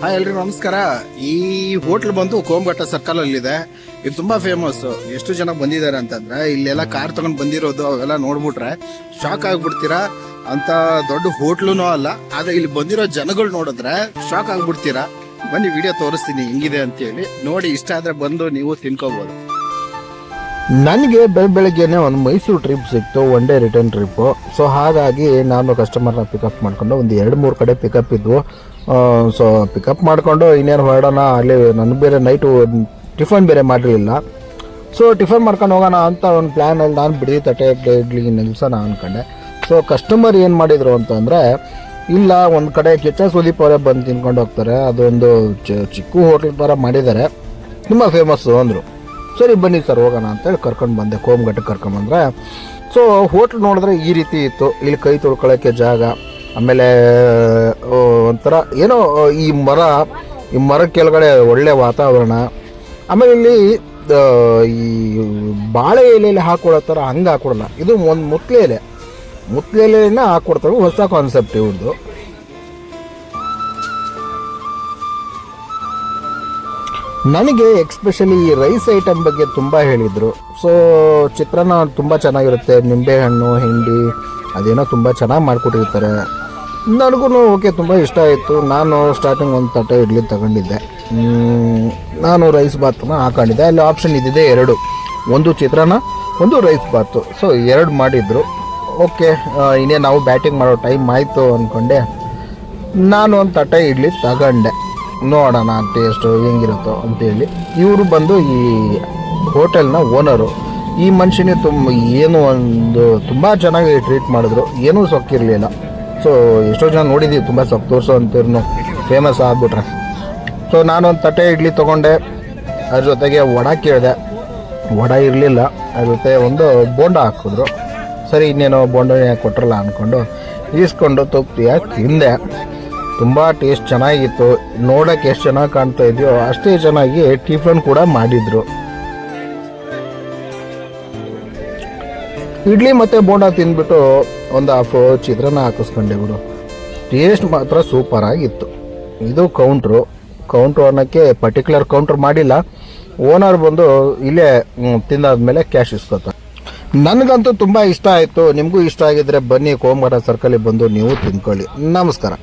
Hi ಎಲ್ರಿಗೂ ನಮಸ್ಕಾರ. ಈ ಹೋಟ್ಲ್ ಬಂದು ಕೋಮಘಟ್ಟ ಸರ್ಕಲ್ ಅಲ್ಲಿ ಇದೆ. ಇದು ತುಂಬಾ ಫೇಮಸ್ ಎಷ್ಟು ಜನ ಬಂದಿದ್ದಾರೆ ಅಂತಂದ್ರೆ, ಇಲ್ಲೆಲ್ಲ ಕಾರ್ ತಗೊಂಡ್ ಬಂದಿರೋದು ಅವೆಲ್ಲ ನೋಡ್ಬಿಟ್ರೆ ಶಾಕ್ ಆಗ್ಬಿಡ್ತೀರಾ? ಅಂತ ದೊಡ್ಡ ಹೋಟ್ಲುನೂ ಅಲ್ಲ, ಆದ್ರೆ ಇಲ್ಲಿ ಬಂದಿರೋ ಜನಗಳು ನೋಡಿದ್ರೆ ಶಾಕ್ ಆಗ್ಬಿಡ್ತೀರಾ? ಬನ್ನಿ ವಿಡಿಯೋ ತೋರಿಸ್ತೀನಿ, ಹೆಂಗಿದೆ ಅಂತೇಳಿ. ನೋಡಿ, ಇಷ್ಟ ಆದ್ರೆ ಬಂದು ನೀವು ತಿನ್ಕೋಬಹುದು ನನಗೆ ಬೆಳ ಬೆಳಗ್ಗೆನೆ ಒಂದು ಮೈಸೂರು ಟ್ರಿಪ್ ಸಿಕ್ತು one day return trip so ಹಾಗಾಗಿ ನಾನು ಕಸ್ಟಮರ್ನ ಪಿಕಪ್ ಮಾಡ್ಕೊಂಡು ಒಂದು ಎರಡು ಮೂರು ಕಡೆ ಪಿಕಪ್ ಇದ್ವು. ಸೊ ಪಿಕಪ್ ಮಾಡಿಕೊಂಡು ಇನ್ನೇನು ಹೊರಡೋಣ, ಅಲ್ಲಿ ನನಗೆ ಬೇರೆ ನೈಟು ಟಿಫನ್ ಬೇರೆ ಮಾಡಿರಲಿಲ್ಲ ಸೊ ಟಿಫನ್ ಮಾಡ್ಕೊಂಡು ಹೋಗೋಣ ಅಂತ ಒಂದು ಪ್ಲ್ಯಾನಲ್ಲಿ ನಾನು ಬಿಡಿ ತಟ್ಟೆ ಇಡ್ಲಿ ನಿಲ್ಸೋಣ ಅಂದ್ಕೊಂಡೆ ಸೊ ಕಸ್ಟಮರ್ ಏನು ಮಾಡಿದರು ಅಂತಂದರೆ, ಇಲ್ಲ, ಒಂದು ಕಡೆ ಕೆಚ್ಚ ಸುದೀಪ್ ಅವರೇ ಬಂದು ತಿನ್ಕೊಂಡು ಹೋಗ್ತಾರೆ. ಅದೊಂದು ಚಿಕ್ಕ ಹೋಟ್ಲ್ ಥರ ಮಾಡಿದ್ದಾರೆ. ತುಂಬ ಫೇಮಸ್ಸು ಅಂದರು. ಸರಿ ಬನ್ನಿ ಸರ್, ಹೋಗೋಣ ಅಂತೇಳಿ ಕರ್ಕೊಂಡು ಬಂದೆ ಕೋಮಘಟ್ಟಕ್ಕೆ ಕರ್ಕೊಂಡು ಬಂದರೆ. ಸೊ ಹೋಟ್ಲ್ ನೋಡಿದ್ರೆ ಈ ರೀತಿ ಇತ್ತು. ಇಲ್ಲಿ ಕೈ ತೊಳ್ಕೊಳ್ಳೋಕ್ಕೆ ಜಾಗ, ಆಮೇಲೆ ಒಂಥರ ಏನೋ ಈ ಮರ ಈ ಮರ ಕೆಳಗಡೆ ಒಳ್ಳೆ ವಾತಾವರಣ. ಆಮೇಲೆ ಇಲ್ಲಿ ಈ ಬಾಳೆ ಎಲೆಯಲ್ಲಿ ಹಾಕೊಳ್ಳೋ ಥರ ಹಂಗೆ ಹಾಕೊಡಲ್ಲ. ಇದು ಒಂದು ಮುತ್ಲೆ ಎಲೆ. ಮುತ್ಲೆ ಎಲೆಯನ್ನು ಹಾಕ್ಕೊಡ್ತಾರೆ ಹೊಸ ಕಾನ್ಸೆಪ್ಟ್ ಇವ್ರದ್ದು ನನಗೆ ಎಕ್ಸ್ಪೆಷಲಿ ಈ ರೈಸ್ ಐಟಮ್ ಬಗ್ಗೆ ತುಂಬ ಹೇಳಿದರು. ಸೊ ಚಿತ್ರಾನ್ನ ತುಂಬ ಚೆನ್ನಾಗಿರುತ್ತೆ. ನಿಂಬೆಹಣ್ಣು, ಹಿಂಡಿ, ಅದೇನೋ ತುಂಬ ಚೆನ್ನಾಗಿ ಮಾಡಿಕೊಟ್ಟಿರ್ತಾರೆ. ನನಗೂ ಓಕೆ ತುಂಬ ಇಷ್ಟ ಆಯಿತು. ನಾನು ಸ್ಟಾರ್ಟಿಂಗ್ ಒಂದು ತಟ್ಟೆ ಇಡ್ಲಿ ತಗೊಂಡಿದ್ದೆ. ನಾನು ರೈಸ್ ಬಾತನ್ನ ಹಾಕೊಂಡಿದ್ದೆ. ಅಲ್ಲಿ ಆಪ್ಷನ್ ಇದ್ದಿದೆ ಎರಡು. ಒಂದು ಚಿತ್ರಾನ್ನ, ಒಂದು ರೈಸ್ ಬಾತು ಸೊ ಎರಡು ಮಾಡಿದ್ರು. ಓಕೆ ಇನ್ನೇ ನಾವು ಬ್ಯಾಟಿಂಗ್ ಮಾಡೋ ಟೈಮ್ ಆಯಿತು ಅಂದ್ಕೊಂಡೆ ನಾನು ಒಂದು ತಟ್ಟೆ ಇಡ್ಲಿ ತಗೊಂಡೆ. ನೋಡೋಣ ಟೇಸ್ಟು ಹೆಂಗಿರುತ್ತೋ ಅಂತೇಳಿ. ಇವರು ಬಂದು ಈ ಹೋಟೆಲ್ನ ಓನರು. ಈ ಮನುಷ್ಯನೇ ತುಂಬ ಏನು ಒಂದು ತುಂಬ ಚೆನ್ನಾಗಿ ಟ್ರೀಟ್ ಮಾಡಿದ್ರು. ಏನೂ ಸೊಕ್ಕಿರಲಿಲ್ಲ. ಸೊ, ಎಷ್ಟೋ ಜನ ನೋಡಿದ್ದೀವಿ ತುಂಬ ಸೊಕ್ಕು ತೋರಿಸೋ ಅಂತಿರ್ನು ಫೇಮಸ್ ಆಗ್ಬಿಟ್ರೆ. ಸೊ ನಾನೊಂದು ತಟ್ಟೆ ಇಡ್ಲಿ ತೊಗೊಂಡೆ. ಅದ್ರ ಜೊತೆಗೆ ವಡ ಕೇಳಿದೆ. ವಡ ಇರಲಿಲ್ಲ. ಅದ್ರ ಜೊತೆ ಒಂದು ಬೋಂಡ ಹಾಕಿದ್ರು. ಸರಿ, ಇನ್ನೇನೋ ಬೋಂಡನೇ ಕೊಟ್ರಲ್ಲ ಅಂದ್ಕೊಂಡು ಈಸ್ಕೊಂಡು ತುಪ್ತಿಯಾಗಿ ತಿಂದೆ. ತುಂಬ ಟೇಸ್ಟ್ ಚೆನ್ನಾಗಿತ್ತು. ನೋಡೋಕೆ ಎಷ್ಟು ಚೆನ್ನಾಗಿ ಕಾಣ್ತಾ ಇದೆಯೋ ಅಷ್ಟೇ ಚೆನ್ನಾಗಿ ಟಿಫನ್ ಕೂಡ ಮಾಡಿದ್ರು. ಇಡ್ಲಿ ಮತ್ತು ಬೋಂಡ ತಿಂದ್ಬಿಟ್ಟು ಒಂದು ಹಾಫ್ ಚಿತ್ರಾನ್ನ ಹಾಕಿಸ್ಕೊಂಡೆ ಬಿಡು. ಟೇಸ್ಟ್ ಮಾತ್ರ ಸೂಪರ್ ಆಗಿತ್ತು. ಇದು ಕೌಂಟ್ರು ಕೌಂಟ್ರು ಅನ್ನೋಕ್ಕೆ ಪರ್ಟಿಕ್ಯುಲರ್ ಕೌಂಟ್ರ್ ಮಾಡಿಲ್ಲ. ಓನರ್ ಬಂದು ಇಲ್ಲೇ ತಿಂದಾದ್ಮೇಲೆ ಕ್ಯಾಶ್ ಇಸ್ಕೊತ. ನನಗಂತೂ ತುಂಬ ಇಷ್ಟ ಆಯಿತು. ನಿಮಗೂ ಇಷ್ಟ ಆಗಿದ್ರೆ ಬನ್ನಿ ಕೋಮಗಡ ಸರ್ಕಲಿಗೆ ಬಂದು ನೀವು ತಿನ್ಕೊಳ್ಳಿ ನಮಸ್ಕಾರ.